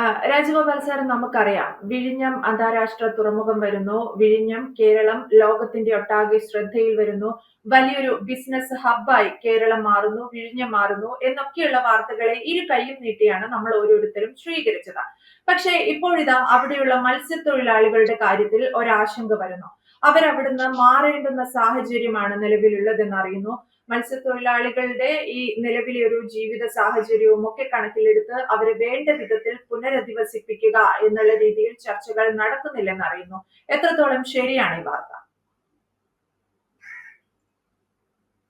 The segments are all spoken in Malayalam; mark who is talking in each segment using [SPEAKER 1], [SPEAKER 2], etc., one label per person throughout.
[SPEAKER 1] രാജഗോപാൽ സാർ നമുക്കറിയാം. വിഴിഞ്ഞം അന്താരാഷ്ട്ര തുറമുഖം വരുന്നു. വിഴിഞ്ഞം കേരളം ലോകത്തിന്റെ ഒട്ടാകെ ശ്രദ്ധയിൽ വരുന്നു. വലിയൊരു ബിസിനസ് ഹബ്ബായി കേരളം മാറുന്നു വിഴിഞ്ഞം മാറുന്നു എന്നൊക്കെയുള്ള വാർത്തകളെ ഇരു കൈയും നീട്ടിയാണ് നമ്മൾ ഓരോരുത്തരും സ്വീകരിച്ചത്. പക്ഷേ ഇപ്പോഴിതാ അവിടെയുള്ള മത്സ്യത്തൊഴിലാളികളുടെ കാര്യത്തിൽ ഒരാശങ്ക വരുന്നു. അവരവിടുന്ന് മാറേണ്ടുന്ന സാഹചര്യമാണ് നിലവിലുള്ളതെന്ന് അറിയുന്നു മത്സ്യത്തൊഴിലാളികളുടെ ഈ നിലവിലെ ഒരു ജീവിത സാഹചര്യവും ഒക്കെ കണക്കിലെടുത്ത് അവരെ വേണ്ട വിധത്തിൽ പുനരധിവസിപ്പിക്കുക എന്നുള്ള രീതിയിൽ ചർച്ചകൾ നടക്കുന്നില്ലെന്ന് അറിയുന്നു എത്രത്തോളം ശരിയാണ് ഈ വാർത്ത?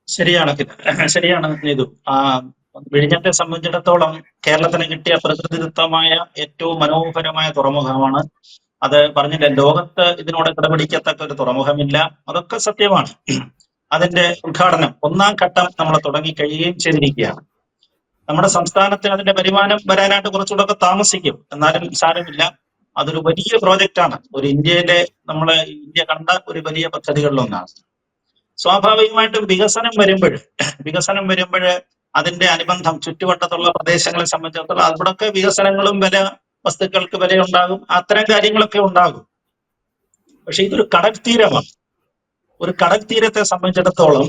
[SPEAKER 2] ശരിയാണ് ഇത്. ശരിയാണ് നീതു. ആ വിഴിഞ്ഞത്തെ സംബന്ധിച്ചിടത്തോളം കേരളത്തിന് കിട്ടിയ പ്രകൃതിദത്തമായ ഏറ്റവും മനോഹരമായ തുറമുഖമാണ് അത് പറഞ്ഞില്ല ലോകത്ത് ഇതിനോട് കിടപിടിക്കത്തക്ക ഒരു തുറമുഖമില്ല. അതൊക്കെ സത്യമാണ്. അതിന്റെ ഉദ്ഘാടനം ഒന്നാം ഘട്ടം നമ്മൾ തുടങ്ങി കഴിയുകയും ചെയ്തിരിക്കുകയാണ്. നമ്മുടെ സംസ്ഥാനത്തിന് അതിന്റെ വരുമാനം വരാനായിട്ട് കുറച്ചുകൂടെ താമസിക്കും. എന്നാലും സാരമില്ല. അതൊരു വലിയ പ്രോജക്റ്റാണ് ഒരു ഇന്ത്യയിലെ നമ്മൾ ഇന്ത്യ കണ്ട ഒരു വലിയ പദ്ധതികളിലൊന്നാണ്. സ്വാഭാവികമായിട്ടും വികസനം വരുമ്പോൾ വികസനം വരുമ്പോൾ അതിന്റെ അനുബന്ധം ചുറ്റുവട്ടത്തുള്ള പ്രദേശങ്ങളെ സംബന്ധിച്ചിടത്തോളം അവിടൊക്കെ വികസനങ്ങളും വില വസ്തുക്കൾക്ക് വില ഉണ്ടാകും അത്തരം കാര്യങ്ങളൊക്കെ ഉണ്ടാകും. പക്ഷെ ഇതൊരു കടൽ തീരമാണ്. ഒരു കടൽ തീരത്തെ സംബന്ധിച്ചിടത്തോളം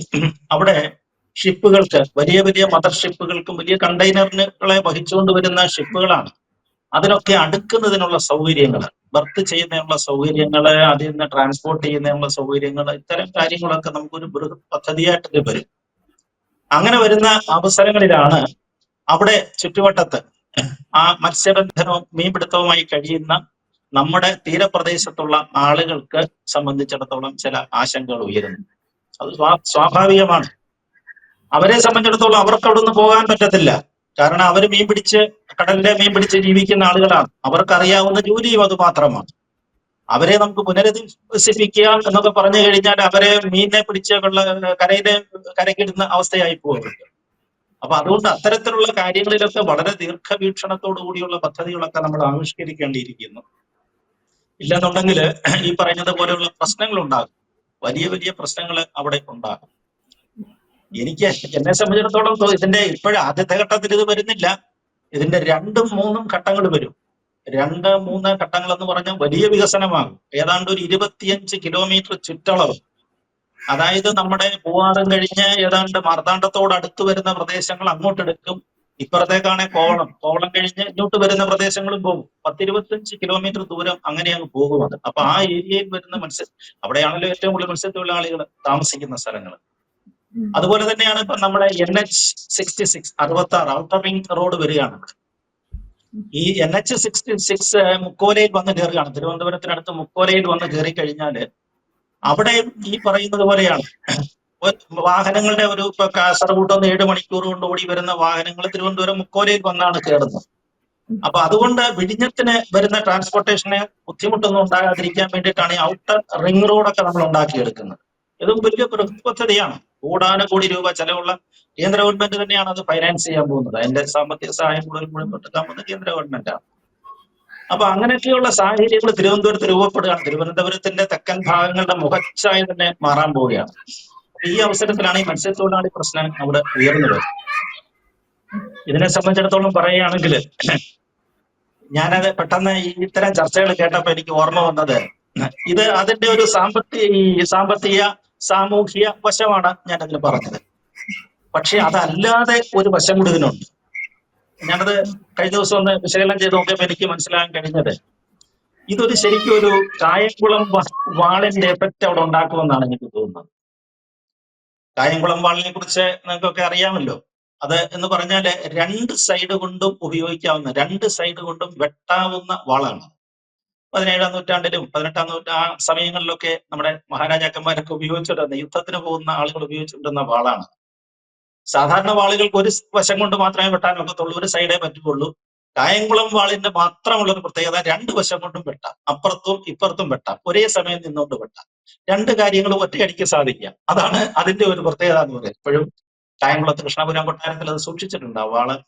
[SPEAKER 2] അവിടെ ഷിപ്പുകൾക്ക് വലിയ വലിയ മദർ ഷിപ്പുകൾക്കും വലിയ കണ്ടെയ്നറുകളെ വഹിച്ചുകൊണ്ട് വരുന്ന ഷിപ്പുകളാണ്. അതിനൊക്കെ അടുക്കുന്നതിനുള്ള സൗകര്യങ്ങൾ ബർത്ത് ചെയ്യുന്നതിനുള്ള സൗകര്യങ്ങൾ അതിൽ നിന്ന് ട്രാൻസ്പോർട്ട് ചെയ്യുന്നതിനുള്ള സൗകര്യങ്ങൾ ഇത്തരം കാര്യങ്ങളൊക്കെ നമുക്കൊരു ബൃഹത് പദ്ധതിയായിട്ട് വരും. അങ്ങനെ വരുന്ന അവസരങ്ങളിലാണ് അവിടെ ചുറ്റുവട്ടത്ത് ആ മത്സ്യബന്ധനവും മീൻപിടുത്തവുമായി കഴിയുന്ന നമ്മുടെ തീരപ്രദേശത്തുള്ള ആളുകൾക്ക് സംബന്ധിച്ചിടത്തോളം ചില ആശങ്കകൾ ഉയരുന്നു. അത് സ്വാ- സ്വാഭാവികമാണ്. അവരെ സംബന്ധിച്ചിടത്തോളം അവർക്ക് അവിടെ നിന്ന് പോകാൻ പറ്റത്തില്ല. കാരണം അവർ മീൻ പിടിച്ച് കടലിലെ മീൻ പിടിച്ച് ജീവിക്കുന്ന ആളുകളാണ്. അവർക്കറിയാവുന്ന ജോലിയും അത് മാത്രമാണ്. അവരെ നമുക്ക് പുനരധിവസിപ്പിക്കുക എന്നൊക്കെ പറഞ്ഞു കഴിഞ്ഞാൽ അവരെ മീനിനെ പിടിച്ച് കരയിലെ കരക്കിടുന്ന അവസ്ഥയായി പോകുന്നുണ്ട് അപ്പൊ അതുകൊണ്ട് അത്തരത്തിലുള്ള കാര്യങ്ങളിലൊക്കെ വളരെ ദീർഘവീക്ഷണത്തോടു കൂടിയുള്ള പദ്ധതികളൊക്കെ നമ്മൾ ആവിഷ്കരിക്കേണ്ടിയിരിക്കുന്നു. ഇല്ലെന്നുണ്ടെങ്കിൽ ഈ പറയുന്നത് പോലെയുള്ള പ്രശ്നങ്ങൾ ഉണ്ടാകും വലിയ വലിയ പ്രശ്നങ്ങൾ അവിടെ ഉണ്ടാകും. എനിക്ക് എന്നെ സംബന്ധിച്ചിടത്തോളം ഇതിന്റെ ഇപ്പോഴും ആദ്യത്തെ ഘട്ടത്തിൽ ഇത് വരുന്നില്ല. ഇതിന്റെ രണ്ടും മൂന്നും ഘട്ടങ്ങൾ വരും. രണ്ട് മൂന്ന് ഘട്ടങ്ങൾ എന്ന് പറഞ്ഞാൽ വലിയ വികസനമാകും. ഏതാണ്ട് ഒരു ഇരുപത്തിയഞ്ച് കിലോമീറ്റർ ചുറ്റളവ് അതായത് നമ്മുടെ പൂവാറും കഴിഞ്ഞ് ഏതാണ്ട് മാർത്താണ്ഡത്തോട് അടുത്ത് വരുന്ന പ്രദേശങ്ങൾ അങ്ങോട്ട് അങ്ങോട്ടെടുക്കും ഇപ്പുറത്തേക്കാണെ കോവളം. കോവളം കഴിഞ്ഞ് ഇങ്ങോട്ട് വരുന്ന പ്രദേശങ്ങളും പോകും. പത്തിരുപത്തഞ്ച് കിലോമീറ്റർ ദൂരം അങ്ങനെ അങ്ങ് പോകും അത് അപ്പൊ ആ ഏരിയയിൽ വരുന്ന മത്സ്യ അവിടെയാണല്ലോ ഏറ്റവും കൂടുതൽ മത്സ്യത്തൊഴിലാളികൾ താമസിക്കുന്ന സ്ഥലങ്ങൾ. അതുപോലെ തന്നെയാണ് ഇപ്പൊ നമ്മുടെ എൻ എച്ച് സിക്സ്റ്റി സിക്സ് അറുപത്തി ആറ് ഔട്ടർ റിംഗ് റോഡ് വരികയാണ്. ഈ എൻ എച്ച് സിക്സ്റ്റി സിക്സ് മുക്കോലയിൽ വന്ന് കയറുകയാണ്. തിരുവനന്തപുരത്തിനടുത്ത് മുക്കോലയിൽ വന്ന് കയറി കഴിഞ്ഞാൽ അവിടെ ഈ പറയുന്നത് പോലെയാണ്. വാഹനങ്ങളുടെ ഒരു ഇപ്പൊ കാസർഗോഡ് ഏഴ് മണിക്കൂർ കൊണ്ട് ഓടി വരുന്ന വാഹനങ്ങൾ തിരുവനന്തപുരം മുക്കോലയിൽ വന്നാണ് കയറുന്നത് അപ്പൊ അതുകൊണ്ട് വിഴിഞ്ഞത്തിന് വരുന്ന ട്രാൻസ്പോർട്ടേഷന് ബുദ്ധിമുട്ടൊന്നും ഉണ്ടാകാതിരിക്കാൻ വേണ്ടിയിട്ടാണ് ഈ ഔട്ടർ റിംഗ് റോഡൊക്കെ നമ്മൾ ഉണ്ടാക്കിയെടുക്കുന്നത്. ഇതും വലിയ പദ്ധതിയാണ്. കോടാനുകോടി രൂപ ചെലവുള്ള കേന്ദ്ര ഗവൺമെന്റ് തന്നെയാണ് അത് ഫൈനാൻസ് ചെയ്യാൻ പോകുന്നത്. അതിന്റെ സാമ്പത്തിക സഹായം കൂടുതൽ മുഴുവൻ കൊടുക്കാൻ പോകുന്നത് കേന്ദ്ര ഗവൺമെന്റാണ്. അപ്പൊ അങ്ങനെയൊക്കെയുള്ള സാഹചര്യങ്ങൾ തിരുവനന്തപുരത്ത് രൂപപ്പെടുകയാണ്. തിരുവനന്തപുരത്തിന്റെ തെക്കൻ ഭാഗങ്ങളുടെ മുഖച്ഛായ തന്നെ മാറാൻ പോവുകയാണ്. ഈ അവസരത്തിലാണ് ഈ മത്സ്യത്തൊഴിലാളി പ്രശ്നം അവിടെ ഉയർന്നത്. ഇതിനെ സംബന്ധിച്ചിടത്തോളം പറയുകയാണെങ്കിൽ ഞാനത് പെട്ടെന്ന് ഇത്തരം ചർച്ചകൾ കേട്ടപ്പോ എനിക്ക് ഓർമ്മ വന്നത്. ഇത് അതിന്റെ ഒരു സാമ്പത്തിക ഈ സാമ്പത്തിക സാമൂഹിക വശമാണ് ഞാൻ അതിൽ പറഞ്ഞത്. പക്ഷെ അതല്ലാതെ ഒരു വശം കൂടി ഇതിനുണ്ട്. ഞാനത് കഴിഞ്ഞ ദിവസം ഒന്ന് വിശകലനം ചെയ്ത് നോക്കിയപ്പോൾ എനിക്ക് മനസ്സിലാകാൻ കഴിഞ്ഞത്. ഇതൊരു ശരിക്കും ഒരു കായംകുളം വാളിന്റെ എഫക്റ്റ് അവിടെ ഉണ്ടാക്കുമെന്നാണ് എനിക്ക് തോന്നുന്നത്. കായംകുളം വാളിനെ കുറിച്ച് നിങ്ങൾക്കൊക്കെ അറിയാമല്ലോ. അത് എന്ന് പറഞ്ഞാൽ രണ്ട് സൈഡ് കൊണ്ടും ഉപയോഗിക്കാവുന്ന രണ്ട് സൈഡ് കൊണ്ടും വെട്ടാവുന്ന വാളാണ്. പതിനേഴാം നൂറ്റാണ്ടിലും പതിനെട്ടാം നൂറ്റാ ആ സമയങ്ങളിലൊക്കെ നമ്മുടെ മഹാരാജാക്കന്മാരൊക്കെ ഉപയോഗിച്ചിട്ടുണ്ട് യുദ്ധത്തിന് പോകുന്ന ആളുകൾ ഉപയോഗിച്ചുകൊണ്ടിരുന്ന വാളാണ്. സാധാരണ വാളുകൾക്ക് ഒരു വശം കൊണ്ട് മാത്രമേ വെട്ടാൻ ഒക്കത്തുള്ളൂ ഒരു സൈഡേ പറ്റുകയുള്ളൂ. കായംകുളം വാളിന്റെ മാത്രമുള്ള ഒരു പ്രത്യേകത രണ്ട് വശം കൊണ്ടും വെട്ടാം. അപ്പുറത്തും ഇപ്പുറത്തും വെട്ടാം. ഒരേ സമയം നിന്നുകൊണ്ട് വെട്ടാം. രണ്ട് കാര്യങ്ങളും ഒറ്റയടിക്ക് സാധിക്കാം അതാണ് അതിന്റെ ഒരു പ്രത്യേകത എന്ന് പറയുന്നത്. ഇപ്പോഴും കായംകുളത്ത് കൃഷ്ണപുരം കൊട്ടാരത്തിൽ അത് സൂക്ഷിച്ചിട്ടുണ്ട്. ആ വാൾ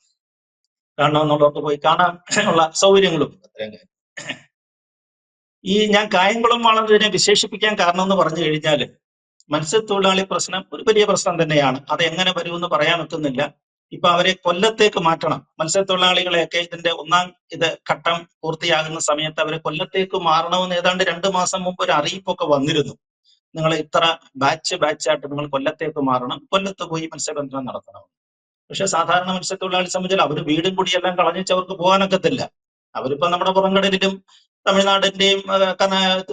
[SPEAKER 2] കാണണമെന്നുള്ളവർക്ക് പോയി കാണാൻ ഉള്ള സൗകര്യങ്ങളും അത്തരം കാര്യം. ഈ ഞാൻ കായംകുളം വാളതിനെ വിശേഷിപ്പിക്കാൻ കാരണം എന്ന് പറഞ്ഞു കഴിഞ്ഞാൽ മത്സ്യത്തൊഴിലാളി പ്രശ്നം ഒരു വലിയ പ്രശ്നം തന്നെയാണ്. അത് എങ്ങനെ വരുമെന്ന് പറയാൻ ഒക്കുന്നില്ല. ഇപ്പൊ അവരെ കൊല്ലത്തേക്ക് മാറ്റണം. മത്സ്യത്തൊഴിലാളികളെയൊക്കെ ഇതിന്റെ ഒന്നാം ഇത് ഘട്ടം പൂർത്തിയാകുന്ന സമയത്ത് അവരെ കൊല്ലത്തേക്ക് മാറണമെന്ന് ഏതാണ്ട് രണ്ടു മാസം മുമ്പ് ഒരു അറിയിപ്പൊക്കെ വന്നിരുന്നു. നിങ്ങൾ ഇത്ര ബാച്ച് ബാച്ചായിട്ട് നിങ്ങൾ കൊല്ലത്തേക്ക് മാറണം. കൊല്ലത്ത് പോയി മത്സ്യബന്ധനം നടത്തണം. പക്ഷെ സാധാരണ മത്സ്യത്തൊഴിലാളി സംബന്ധിച്ചാൽ അവർ വീടും കുടിയെല്ലാം കളഞ്ഞിച്ച് അവർക്ക് പോകാനൊക്കത്തില്ല. അവരിപ്പോ നമ്മുടെ പുറംകടലിലും തമിഴ്നാടിന്റെയും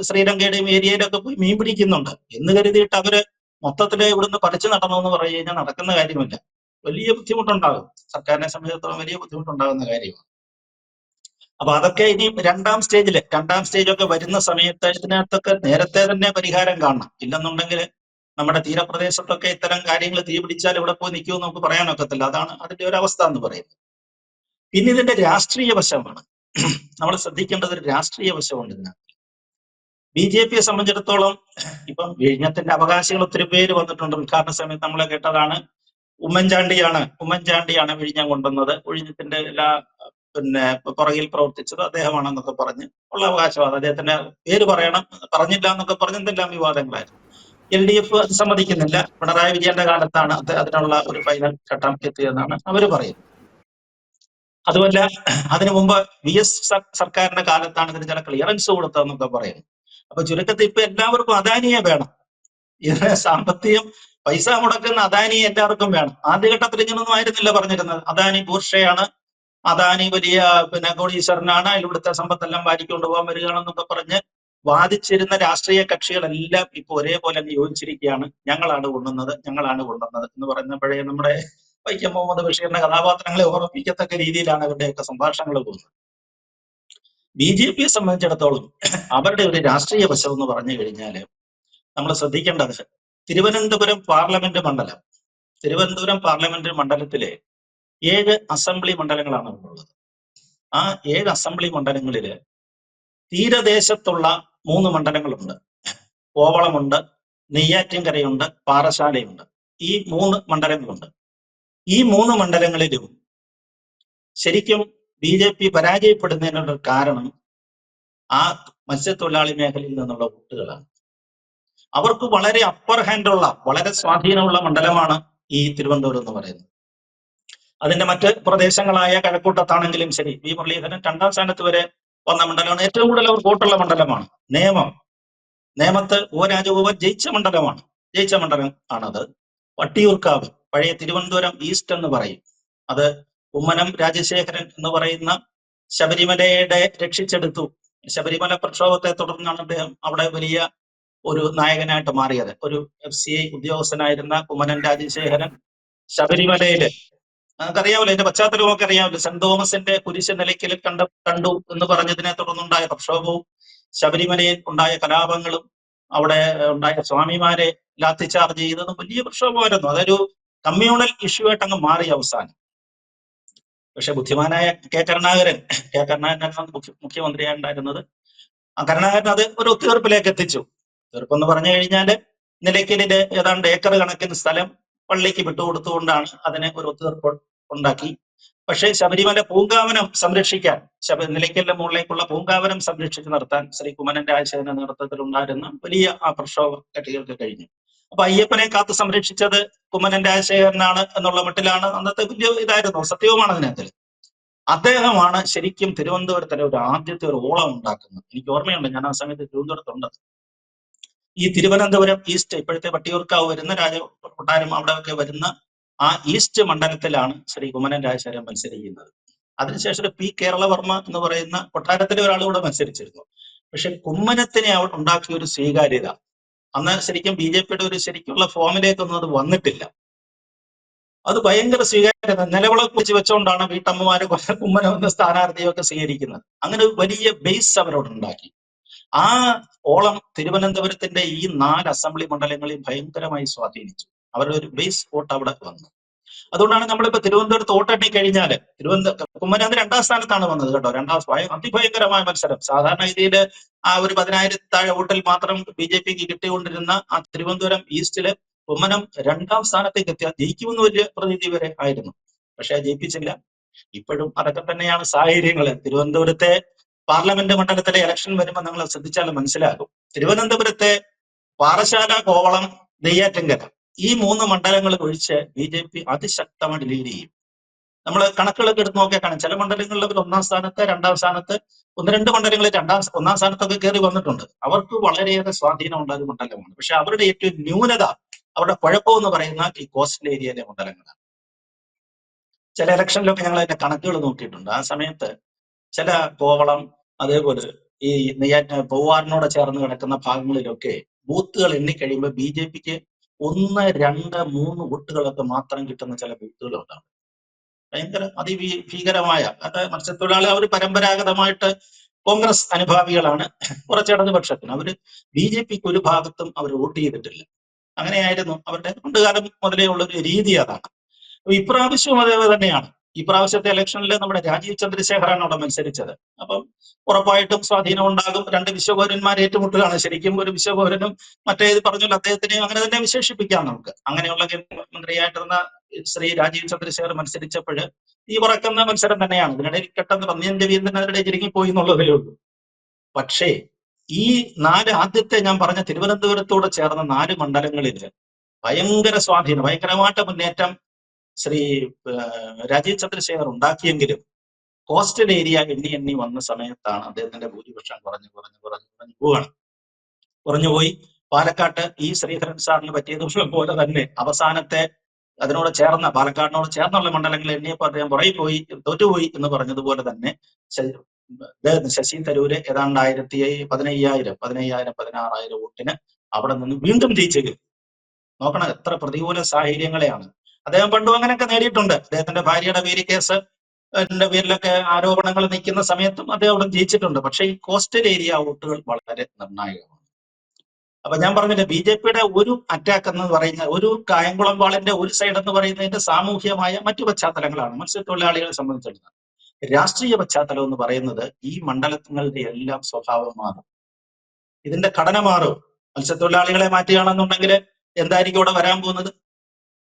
[SPEAKER 2] ശ്രീലങ്കയുടെയും ഏരിയയിലൊക്കെ പോയി മീൻ പിടിക്കുന്നുണ്ട്. എന്ന് കരുതിയിട്ട് അവർ മൊത്തത്തിൽ ഇവിടുന്ന് പറിച്ചു നടണമെന്ന് പറഞ്ഞു കഴിഞ്ഞാൽ നടക്കുന്ന കാര്യമല്ല. വലിയ ബുദ്ധിമുട്ടുണ്ടാകും. സർക്കാരിനെ സംബന്ധിച്ചിടത്തോളം വലിയ ബുദ്ധിമുട്ടുണ്ടാകുന്ന കാര്യമാണ്. അപ്പൊ അതൊക്കെ ഇനി രണ്ടാം സ്റ്റേജിൽ രണ്ടാം സ്റ്റേജൊക്കെ വരുന്ന സമയത്ത് ഇതിനകത്തൊക്കെ നേരത്തെ തന്നെ പരിഹാരം കാണണം. ഇല്ലെന്നുണ്ടെങ്കിൽ നമ്മുടെ തീരപ്രദേശത്തൊക്കെ ഇത്തരം കാര്യങ്ങൾ തീ പിടിച്ചാൽ ഇവിടെ പോയി നിൽക്കുമെന്ന് നമുക്ക് പറയാനൊക്കത്തില്ല. അതാണ് അതിന്റെ ഒരു അവസ്ഥ എന്ന് പറയുന്നത്. പിന്നെ ഇതിന്റെ രാഷ്ട്രീയ വശമാണ്. നമ്മൾ ശ്രദ്ധിക്കേണ്ടത് ഒരു രാഷ്ട്രീയ വശമുണ്ട് ഇതിനകത്ത്. ബി ജെ പിയെ സംബന്ധിച്ചിടത്തോളം ഇപ്പം വിഴിഞ്ഞത്തിന്റെ അവകാശികൾ ഒത്തിരി പേര് വന്നിട്ടുണ്ട്. ഉദ്ഘാടന സമയത്ത് നമ്മളെ കേട്ടതാണ് ഉമ്മൻചാണ്ടിയാണ് ഉമ്മൻചാണ്ടിയാണ് വിഴിഞ്ഞം കൊണ്ടുവന്നത്. ഒഴിഞ്ഞത്തിന്റെ എല്ലാ പിന്നെ പുറകിൽ പ്രവർത്തിച്ചത് അദ്ദേഹമാണെന്നൊക്കെ പറഞ്ഞ് ഉള്ള അവകാശവാദം. അദ്ദേഹത്തിന്റെ പേര് പറയണം പറഞ്ഞില്ല എന്നൊക്കെ പറഞ്ഞെന്തെല്ലാം വിവാദങ്ങളായിരുന്നു. എൽ ഡി എഫ് സമ്മതിക്കുന്നില്ല. പിണറായി വിജയന്റെ കാലത്താണ് അത് അതിനുള്ള ഒരു ഫൈനൽ ഘട്ടം എത്തിയതെന്നാണ് അവർ പറയുന്നത്. അതുമല്ല അതിനു മുമ്പ് വി എസ് സർക്കാരിന്റെ കാലത്താണ് ഇതിന് ചില ക്ലിയറൻസ് കൊടുത്തതെന്നൊക്കെ പറയുന്നു. അപ്പൊ ചുരുക്കത്തിൽ ഇപ്പൊ എല്ലാവർക്കും അദാനിയെ വേണം. ഇതിന് സാമ്പത്തികം പൈസ മുടക്കുന്ന അദാനിയെ എല്ലാവർക്കും വേണം. ആദ്യഘട്ടത്തിൽ ഇങ്ങനൊന്നും ആയിരുന്നില്ല പറഞ്ഞിരുന്നത്. അദാനി ബൂർഷയാണ്. അദാനി വലിയ പിന്നെ കോടീശ്വരനാണ്. ഇവിടുത്തെ സമ്പത്തെല്ലാം വാരിക്കൊണ്ട് പോകാൻ വരികയാണെന്നൊക്കെ പറഞ്ഞ് വാദിച്ചിരുന്ന രാഷ്ട്രീയ കക്ഷികളെല്ലാം ഇപ്പൊ ഒരേപോലെ യോജിച്ചിരിക്കുകയാണ്. ഞങ്ങളാണ് കൊണ്ടുവന്നത്. ഞങ്ങളാണ് കൊണ്ടുവന്നത് എന്ന് പറയുന്നപ്പോഴേ നമ്മുടെ വൈക്കം മുഹമ്മദ് ബഷീറിന്റെ കഥാപാത്രങ്ങളെ ഓർമ്മിക്കത്തക്ക രീതിയിലാണ് അവരുടെയൊക്കെ സംഭാഷണങ്ങൾ പോകുന്നത്. ബി ജെ പിയെ സംബന്ധിച്ചിടത്തോളം അവരുടെ ഒരു രാഷ്ട്രീയ വശം എന്ന് പറഞ്ഞു കഴിഞ്ഞാൽ നമ്മൾ ശ്രദ്ധിക്കേണ്ടത് തിരുവനന്തപുരം പാർലമെന്റ് മണ്ഡലം തിരുവനന്തപുരം പാർലമെന്റ് മണ്ഡലത്തിലെ ഏഴ് അസംബ്ലി മണ്ഡലങ്ങളാണ് ഉള്ളത്. ആ ഏഴ് അസംബ്ലി മണ്ഡലങ്ങളിൽ തീരദേശത്തുള്ള മൂന്ന് മണ്ഡലങ്ങളുണ്ട്. കോവളമുണ്ട് നെയ്യാറ്റിൻകരയുണ്ട് പാറശാലയുണ്ട്. ഈ മൂന്ന് മണ്ഡലങ്ങളുണ്ട്. ഈ മൂന്ന് മണ്ഡലങ്ങളിലും ശരിക്കും ബി ജെ പി പരാജയപ്പെടുന്നതിനുള്ള കാരണം ആ മത്സ്യത്തൊഴിലാളി മേഖലയിൽ നിന്നുള്ള വോട്ടുകളാണ്. അവർക്ക് വളരെ അപ്പർ ഹാൻഡുള്ള വളരെ സ്വാധീനമുള്ള മണ്ഡലമാണ് ഈ തിരുവനന്തപുരം എന്ന് പറയുന്നത്. അതിന്റെ മറ്റ് പ്രദേശങ്ങളായ കഴക്കൂട്ടത്താണെങ്കിലും ശരി വി മുരളീധരൻ രണ്ടാം സ്ഥാനത്ത് വരെ വന്ന മണ്ഡലമാണ്. ഏറ്റവും കൂടുതൽ അവർ വോട്ടുള്ള മണ്ഡലമാണ്. നേമം. നേമത്ത് ഓ രാജഗോപാൽ ജയിച്ച മണ്ഡലമാണ്. ജയിച്ച മണ്ഡലം ആണത്. വട്ടിയൂർക്കാവ് പഴയ തിരുവനന്തപുരം ഈസ്റ്റ് എന്ന് പറയും. അത് ഉമ്മനം രാജശേഖരൻ എന്ന് പറയുന്ന ശബരിമലയുടെ രക്ഷിച്ചെടുത്തു. ശബരിമല പ്രക്ഷോഭത്തെ തുടർന്നാണ് അദ്ദേഹം അവിടെ വലിയ ഒരു നായകനായിട്ട് മാറിയത്. ഒരു എഫ് സി ഐ ഉദ്യോഗസ്ഥനായിരുന്ന കുമ്മനം രാജശേഖരൻ ശബരിമലയിൽ. നമുക്കറിയാമല്ലോ ഇതിന്റെ പശ്ചാത്തലമൊക്കെ അറിയാമല്ലോ സെന്റ് തോമസിന്റെ കുരിശ് നിലയ്ക്കൽ കണ്ട കണ്ടു എന്ന് പറഞ്ഞതിനെ തുടർന്നുണ്ടായ പ്രക്ഷോഭവും ശബരിമലയിൽ ഉണ്ടായ കലാപങ്ങളും അവിടെ ഉണ്ടായ സ്വാമിമാരെ ലാത്തിചാർജ് ചെയ്തത് വലിയ പ്രക്ഷോഭമായിരുന്നു അതൊരു കമ്മ്യൂണൽ ഇഷ്യൂ ആയിട്ട് അങ്ങ് മാറി അവസാനം. പക്ഷെ ബുദ്ധിമാനായ കെ കരുണാകരൻ കെ കരുണാകരനായിരുന്നു മുഖ്യ മുഖ്യമന്ത്രിയായി ഉണ്ടായിരുന്നത് ആ കരുണാകരൻ അത് ഒരു ഒത്തുതീർപ്പിലേക്ക് എത്തിച്ചു. തീർപ്പ് എന്ന് പറഞ്ഞു കഴിഞ്ഞാൽ നിലയ്ക്കലിന്റെ ഏതാണ്ട് ഏക്കർ കണക്കിന് സ്ഥലം പള്ളിക്ക് വിട്ടുകൊടുത്തുകൊണ്ടാണ് അതിനെ ഒരു ഒത്തുതീർപ്പ് ഉണ്ടാക്കി. പക്ഷേ ശബരിമല പൂങ്കാവനം സംരക്ഷിക്കാൻ ശബ നിലയ്ക്കലിന്റെ മുകളിലേക്കുള്ള പൂങ്കാവനം സംരക്ഷിച്ച് നിർത്താൻ ശ്രീ കുമനന്റെ രാജശേഖരന്റെ നേതൃത്വത്തിൽ ഉണ്ടായിരുന്ന വലിയ ആ പ്രക്ഷോഭ കെട്ടികൾക്ക് കഴിഞ്ഞു. അപ്പൊ അയ്യപ്പനെ കാത്തു സംരക്ഷിച്ചത് കുമ്മനൻ രാജശേഖരനാണ് എന്നുള്ള മട്ടിലാണ് അന്നത്തെ വലിയ ഇതായിരുന്നു. സത്യവുമാണ് അതിനകത്തിൽ അദ്ദേഹമാണ് ശരിക്കും തിരുവനന്തപുരത്തിലെ ഒരു ആദ്യത്തെ ഒരു ഓളം ഉണ്ടാക്കുന്നത്. എനിക്ക് ഓർമ്മയുണ്ട് ഞാൻ ആ സമയത്ത് തിരുവനന്തപുരത്തുണ്ട്. ഈ തിരുവനന്തപുരം ഈസ്റ്റ് ഇപ്പോഴത്തെ വട്ടിയൂർക്കാവ് വരുന്ന രാജ കൊട്ടാരം അവിടെയൊക്കെ വരുന്ന ആ ഈസ്റ്റ് മണ്ഡലത്തിലാണ് ശ്രീ കുമ്മനൻ രാജശേഖരൻ മത്സരിക്കുന്നത്. അതിനുശേഷം പി കേരളവർമ്മ എന്ന് പറയുന്ന കൊട്ടാരത്തിലെ ഒരാൾ മത്സരിച്ചിരുന്നു. പക്ഷെ കുമ്മനത്തിനെ അവിടെ ഉണ്ടാക്കിയ ഒരു സ്വീകാര്യത അന്ന് ശരിക്കും ബി ജെ പിയുടെ ഒരു ശരിക്കുള്ള ഫോമിലേക്കൊന്നും അത് വന്നിട്ടില്ല. അത് ഭയങ്കര സ്വീകാര്യത നിലവിളക്ക് കുറിച്ച് വെച്ചുകൊണ്ടാണ് വീട്ടമ്മമാര് കുമ്മനം എന്ന സ്ഥാനാർത്ഥിയൊക്കെ സ്വീകരിക്കുന്നത്. അങ്ങനെ ഒരു വലിയ ബേസ് അവരോട് ഉണ്ടാക്കി. ആ ഓളം തിരുവനന്തപുരത്തിന്റെ ഈ നാല് അസംബ്ലി മണ്ഡലങ്ങളിൽ ഭയങ്കരമായി സ്വാധീനിച്ചു. അവരുടെ ഒരു ബേസ് വോട്ട് അവിടെ വന്നു. അതുകൊണ്ടാണ് നമ്മളിപ്പോ തിരുവനന്തപുരത്ത് വോട്ടെണ്ണി കഴിഞ്ഞാൽ തിരുവനന്തപുരം കുമ്മനാഥ് രണ്ടാം സ്ഥാനത്താണ് വന്നത് കേട്ടോ. രണ്ടാം ഭയ- അതിഭയങ്കരമായ മത്സരം. സാധാരണ രീതിയിൽ ആ ഒരു പതിനായിരത്തി താഴെ വോട്ടിൽ മാത്രം ബി ജെ പിക്ക് കിട്ടിക്കൊണ്ടിരുന്ന ആ തിരുവനന്തപുരം ഈസ്റ്റിൽ കുമ്മനം രണ്ടാം സ്ഥാനത്തേക്ക് എത്തിയ ജയിക്കുമെന്ന് വലിയ പ്രതീതി വരെ ആയിരുന്നു. പക്ഷെ ജയിപ്പിച്ചില്ല. ഇപ്പോഴും അതൊക്കെ തന്നെയാണ് സാഹചര്യങ്ങൾ തിരുവനന്തപുരത്തെ പാർലമെന്റ് മണ്ഡലത്തിലെ ഇലക്ഷൻ വരുമ്പോൾ നിങ്ങൾ ശ്രദ്ധിച്ചാൽ മനസ്സിലാകും. തിരുവനന്തപുരത്തെ പാറശാല കോവളം നെയ്യാറ്റിൻകര ഈ മൂന്ന് മണ്ഡലങ്ങൾ ഒഴിച്ച് ബി ജെ പി അതിശക്തമായിട്ട് ലീഡ് ചെയ്യും. നമ്മൾ കണക്കുകളൊക്കെ എടുത്ത് നോക്കിയാൽ ചില മണ്ഡലങ്ങളിൽ ഒന്നാം സ്ഥാനത്ത് രണ്ടാം സ്ഥാനത്ത് ഒന്ന് രണ്ട് മണ്ഡലങ്ങളിൽ രണ്ടാം ഒന്നാം സ്ഥാനത്തൊക്കെ കയറി വന്നിട്ടുണ്ട്. അവർക്ക് വളരെയേറെ സ്വാധീനം ഉണ്ടായ മണ്ഡലമാണ്. പക്ഷെ അവരുടെ ഏറ്റവും ന്യൂനത അവരുടെ കുഴപ്പം എന്ന് പറയുന്ന ഈ കോസ്റ്റൽ ഏരിയയിലെ മണ്ഡലങ്ങളാണ്. ചില ഇലക്ഷനിലൊക്കെ ഞങ്ങൾ അതിന്റെ കണക്കുകൾ നോക്കിയിട്ടുണ്ട്. ആ സമയത്ത് ചില കോവളം അതേപോലെ ഈ നെയ്യാറ്റ പൂവാറിനോട് ചേർന്ന് കിടക്കുന്ന ഭാഗങ്ങളിലൊക്കെ ബൂത്തുകൾ എണ്ണിക്കഴിയുമ്പോൾ ബി ജെ പിക്ക് ഒന്ന് രണ്ട് മൂന്ന് വോട്ടുകളൊക്കെ മാത്രം കിട്ടുന്ന ചില ബൂത്തുകളുണ്ടാവും ഭയങ്കര അതിഭീകരമായ അത് മത്സ്യത്തൊഴിലാളി അവർ പരമ്പരാഗതമായിട്ട് കോൺഗ്രസ് അനുഭാവികളാണ്. കുറച്ചിടന്ന് പക്ഷത്തിന് അവർ ബി ജെ പിക്ക് ഒരു ഭാഗത്തും അവർ വോട്ട് ചെയ്തിട്ടില്ല. അങ്ങനെയായിരുന്നു അവരുടെ പണ്ടുകാലം മുതലേ ഉള്ള ഒരു രീതി അതാണ്. ഇപ്രാവശ്യവും അതേപോലെ തന്നെയാണ്. ഇപ്രാവശ്യത്തെ ഇലക്ഷനിൽ നമ്മുടെ രാജീവ് ചന്ദ്രശേഖറാണ് അവിടെ മത്സരിച്ചത്. അപ്പം ഉറപ്പായിട്ടും സ്വാധീനം ഉണ്ടാകും. രണ്ട് വിശ്വപൗരന്മാർ ഏറ്റുമുട്ടുകയാണ് ശരിക്കും ഒരു വിശ്വപൗരനും മറ്റേത് പറഞ്ഞല്ലോ അദ്ദേഹത്തിനെ അങ്ങനെ തന്നെ വിശേഷിപ്പിക്കാം നമുക്ക്. അങ്ങനെയുള്ള കേന്ദ്രമന്ത്രിയായിട്ടിരുന്ന ശ്രീ രാജീവ് ചന്ദ്രശേഖർ മത്സരിച്ചപ്പോൾ ഈ ഉറക്കുന്ന മത്സരം തന്നെയാണ്. ഇതിനിടയിൽ പെട്ടെന്ന് പന്നിയൻ രവീന്ദ്രൻ അതിനിടെ ചുരുങ്ങിപ്പോയി എന്നുള്ളതേ ഉള്ളൂ. പക്ഷേ ഈ നാല് ആദ്യത്തെ ഞാൻ പറഞ്ഞ തിരുവനന്തപുരത്തോട് ചേർന്ന നാല് മണ്ഡലങ്ങളിൽ ഭയങ്കര സ്വാധീനം ഭയങ്കരമായിട്ട് മുന്നേറ്റം ശ്രീ രാജീവ് ചന്ദ്രശേഖർ ഉണ്ടാക്കിയെങ്കിലും കോസ്റ്റൽ ഏരിയ എണ്ണി എണ്ണി വന്ന സമയത്താണ് അദ്ദേഹത്തിന്റെ ഭൂരിപക്ഷം കുറഞ്ഞു കുറഞ്ഞു കുറഞ്ഞു കുറഞ്ഞു പോവുകയാണ്. കുറഞ്ഞുപോയി പാലക്കാട്ട് ഈ ശ്രീധരൻ സാറിന് പറ്റിയതുപോലെ പോലെ തന്നെ അവസാനത്തെ അതിനോട് ചേർന്ന പാലക്കാടിനോട് ചേർന്നുള്ള മണ്ഡലങ്ങൾ എണ്ണിയപ്പോൾ അദ്ദേഹം പുറകെ പോയി തോറ്റുപോയി എന്ന് പറഞ്ഞതുപോലെ തന്നെ ശശി തരൂര് ഏതാണ്ട് ആയിരത്തി പതിനയ്യായിരം പതിനയ്യായിരം പതിനാറായിരം വോട്ടിന് അവിടെ നിന്ന് വീണ്ടും ജയിച്ചെങ്കിൽ നോക്കണം എത്ര പ്രതികൂല സാഹചര്യങ്ങളെയാണ് അദ്ദേഹം പണ്ടും അങ്ങനെയൊക്കെ നേടിയിട്ടുണ്ട്. അദ്ദേഹത്തിന്റെ ഭാര്യയുടെ പേര് കേസ് എന്റെ പേരിലൊക്കെ ആരോപണങ്ങൾ നിൽക്കുന്ന സമയത്തും അദ്ദേഹം അവിടെ ജയിച്ചിട്ടുണ്ട്. പക്ഷേ ഈ കോസ്റ്റൽ ഏരിയ വോട്ടുകൾ വളരെ നിർണായകമാണ്. അപ്പൊ ഞാൻ പറഞ്ഞില്ലേ ബി ജെ പിയുടെ ഒരു അറ്റാക്ക് എന്ന് പറയുന്ന ഒരു കായംകുളം വാളിന്റെ ഒരു സൈഡ് എന്ന് പറയുന്നതിന്റെ സാമൂഹ്യമായ മറ്റു പശ്ചാത്തലങ്ങളാണ് മത്സ്യത്തൊഴിലാളികളെ സംബന്ധിച്ചിടത്തോളം. രാഷ്ട്രീയ പശ്ചാത്തലം എന്ന് പറയുന്നത് ഈ മണ്ഡലങ്ങളുടെ എല്ലാം സ്വഭാവം മാറും. ഇതിന്റെ ഘടന മാറും. മത്സ്യത്തൊഴിലാളികളെ മാറ്റുകയാണെന്നുണ്ടെങ്കിൽ എന്തായിരിക്കും ഇവിടെ വരാൻ പോകുന്നത്?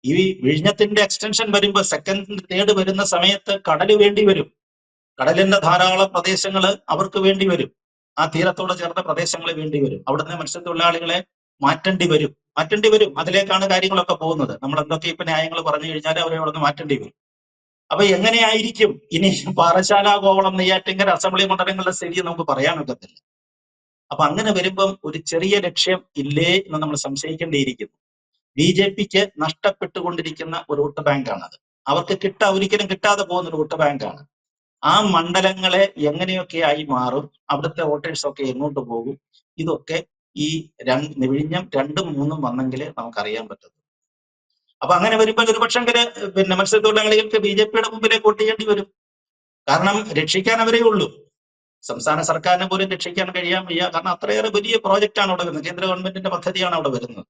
[SPEAKER 2] ഈ വിഴിഞ്ഞത്തിന്റെ എക്സ്റ്റൻഷൻ വരുമ്പോൾ സെക്കൻഡ് തേർഡ് വരുന്ന സമയത്ത് കടൽ വേണ്ടി വരും. കടലിന്റെ ധാരാളം പ്രദേശങ്ങൾ അവർക്ക് വേണ്ടി വരും. ആ തീരത്തോട് ചേർന്ന പ്രദേശങ്ങൾ വേണ്ടി വരും. അവിടുന്ന് മത്സ്യത്തൊഴിലാളികളെ മാറ്റേണ്ടി വരും. മാറ്റേണ്ടി വരും. അതിലേക്കാണ് കാര്യങ്ങളൊക്കെ പോകുന്നത്. നമ്മൾ എന്തൊക്കെ ഇപ്പൊ ന്യായങ്ങൾ പറഞ്ഞു കഴിഞ്ഞാൽ അവരെ അവിടെ നിന്ന് മാറ്റേണ്ടി വരും. അപ്പൊ എങ്ങനെയായിരിക്കും? ഇനി പാറശാല കോവളം നെയ്യാറ്റിങ്കര അസംബ്ലി മണ്ഡലങ്ങളുടെ സ്ഥിതി നമുക്ക് പറയാനൊക്കത്തില്ല അപ്പൊ അങ്ങനെ വരുമ്പം ഒരു ചെറിയ ലക്ഷ്യം ഇല്ലേ എന്ന് നമ്മൾ സംശയിക്കേണ്ടിയിരിക്കുന്നു. ബി ജെ പിക്ക് നഷ്ടപ്പെട്ടുകൊണ്ടിരിക്കുന്ന ഒരു വോട്ട് ബാങ്കാണത്. അവർക്ക് കിട്ടാ ഒരിക്കലും കിട്ടാതെ പോകുന്ന ഒരു വോട്ട് ബാങ്കാണ്. ആ മണ്ഡലങ്ങളെ എങ്ങനെയൊക്കെ ആയി മാറും അവിടുത്തെ വോട്ടേഴ്സ് ഒക്കെ എങ്ങോട്ട് പോകും ഇതൊക്കെ ഈ രണ്ട് വിഴിഞ്ഞം രണ്ടും മൂന്നും വന്നെങ്കിൽ നമുക്കറിയാൻ പറ്റത്തുള്ളൂ. അപ്പൊ അങ്ങനെ വരുമ്പോൾ ഒരു പക്ഷെങ്കിൽ പിന്നെ മത്സ്യത്തൊഴിലാളികൾക്ക് ബി ജെ പിയുടെ മുമ്പിലേക്ക് വോട്ട് ചെയ്യേണ്ടി വരും. കാരണം രക്ഷിക്കാൻ അവരേ ഉള്ളൂ. സംസ്ഥാന സർക്കാരിനെ പോലും രക്ഷിക്കാൻ കഴിയാൻ വയ്യ. കാരണം അത്രയേറെ വലിയ പ്രോജക്റ്റാണ് അവിടെ വരുന്നത്. കേന്ദ്ര ഗവൺമെന്റിന്റെ പദ്ധതിയാണ് അവിടെ വരുന്നത്.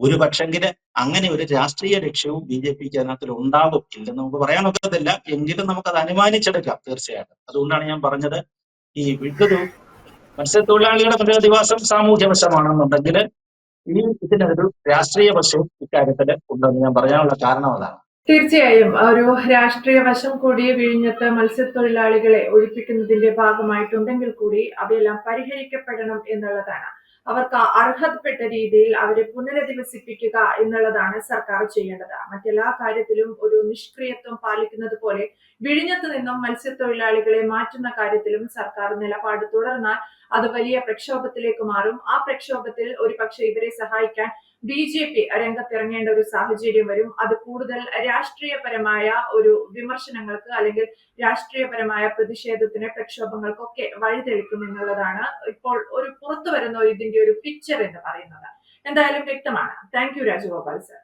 [SPEAKER 2] ഒരു പക്ഷെങ്കിൽ അങ്ങനെ ഒരു രാഷ്ട്രീയ ലക്ഷ്യവും ബി ജെ പിക്ക് അതിനകത്തിൽ ഉണ്ടാകും ഇല്ലെന്ന് നമുക്ക് പറയാൻ ഒക്കത്തില്ല എങ്കിലും നമുക്കത് അനുമാനിച്ചെടുക്കാം തീർച്ചയായിട്ടും. അതുകൊണ്ടാണ് ഞാൻ പറഞ്ഞത് ഈ വിട്ടൊരു മത്സ്യത്തൊഴിലാളികളുടെ പുനരധിവാസം സാമൂഹ്യ വശമാണെന്നുണ്ടെങ്കിൽ ഈ ഇതിനൊരു രാഷ്ട്രീയ വശവും ഇക്കാര്യത്തിൽ ഉണ്ടെന്ന് ഞാൻ പറയാനുള്ള കാരണം അതാണ്.
[SPEAKER 1] തീർച്ചയായും ഒരു രാഷ്ട്രീയ വശം കൂടി വിഴിഞ്ഞത്ത് മത്സ്യത്തൊഴിലാളികളെ ഒഴിപ്പിക്കുന്നതിന്റെ ഭാഗമായിട്ടുണ്ടെങ്കിൽ കൂടി അവയെല്ലാം പരിഹരിക്കപ്പെടണം എന്നുള്ളതാണ്. അവർക്ക് അർഹതപ്പെട്ട രീതിയിൽ അവരെ പുനരധിവസിപ്പിക്കുക എന്നുള്ളതാണ് സർക്കാർ ചെയ്യേണ്ടത്. മറ്റെല്ലാ കാര്യത്തിലും ഒരു നിഷ്ക്രിയത്വം പാലിക്കുന്നത് പോലെ വിഴിഞ്ഞത്ത് നിന്നും മത്സ്യത്തൊഴിലാളികളെ മാറ്റുന്ന കാര്യത്തിലും സർക്കാർ നിലപാട് തുടർന്നാൽ അത് വലിയ പ്രക്ഷോഭത്തിലേക്ക് മാറും. ആ പ്രക്ഷോഭത്തിൽ ഒരുപക്ഷെ ഇവരെ സഹായിക്കാൻ ബി ജെ പി രംഗത്തിറങ്ങേണ്ട ഒരു സാഹചര്യം വരും. അത് കൂടുതൽ രാഷ്ട്രീയപരമായ ഒരു വിമർശനങ്ങൾക്ക് അല്ലെങ്കിൽ രാഷ്ട്രീയപരമായ പ്രതിഷേധത്തിന് പ്രക്ഷോഭങ്ങൾക്കൊക്കെ വഴിതെളിക്കും എന്നുള്ളതാണ് ഇപ്പോൾ ഒരു പുറത്തു വരുന്ന ഇതിന്റെ ഒരു പിക്ചർ എന്ന് പറയുന്നത്. എന്തായാലും വ്യക്തമാണ്. താങ്ക് യു രാജഗോപാൽ സർ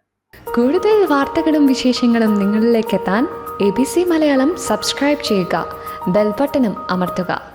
[SPEAKER 3] കൂടുതൽ വാർത്തകളും വിശേഷങ്ങളും നിങ്ങളിലേക്ക് എത്താൻ A B C Malayalam subscribe ചെയ്യുക. ബെൽബട്ടനും അമർത്തുക.